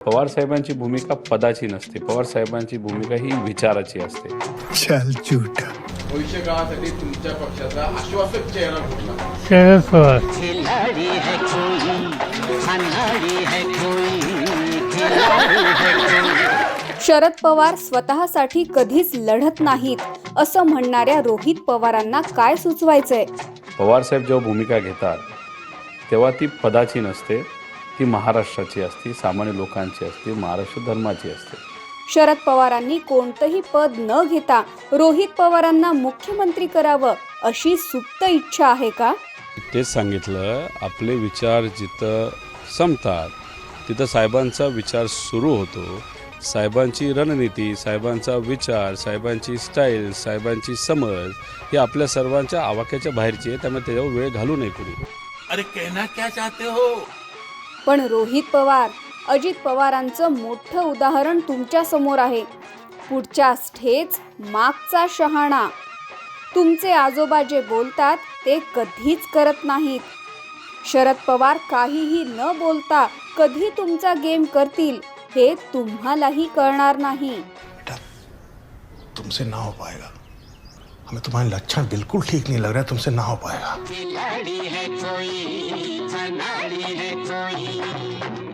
पवार साहेबांची भूमिका पदाची नसते. पवार साहेबांची भूमिका ही विचाराची असते. चल झूठा. भविष्य काळासाठी तुमच्या पक्षाचा आश्वासक चेहरा कुठला? शरद पवार शरद पवार स्वतःसाठी कधीच लढत नाहीत असं म्हणणाऱ्या रोहित पवारांना काय सुचवायचंय? पवार साहेब जेव्हा भूमिका घेतात तेव्हा ती पदाची नसते ती महाराष्ट्राची असते सामान्य लोकांची असते महाराष्ट्र धर्माची असते. शरद पवारांनी कोणतंही पद न घेता रोहित पवारांना मुख्यमंत्री करावं अशी सुप्त इच्छा आहे का? तेच सांगितलं आपले विचार जिथं संपतात तिथं साहेबांचा विचार सुरू होतो. साहेबांची रणनीती साहेबांचा विचार साहेबांची स्टाईल साहेबांची समज ही आपल्या सर्वांच्या आवाक्याच्या बाहेरची आहे त्यामुळे त्याच्यावर वेळ घालू नये कुणी. अरे कहना क्या चाहते हो? पण रोहित पवार अजित पवारांचं मोठं उदाहरण तुमच्यासमोर आहे. पुढच्या ठेच मागचा शहाणा. तुमचे आजोबा जे बोलतात ते कधीच करत नाहीत. शरद पवार काहीही न बोलता कधी तुमचा गेम करतील हे तुम्हालाही कळणार नाही. तुमसे ना हो पाएगा हमें तुम्हारे लक्षण बिल्कुल ठीक नहीं लग रहा है तुमसे ना हो पाएगा मनाली है कोई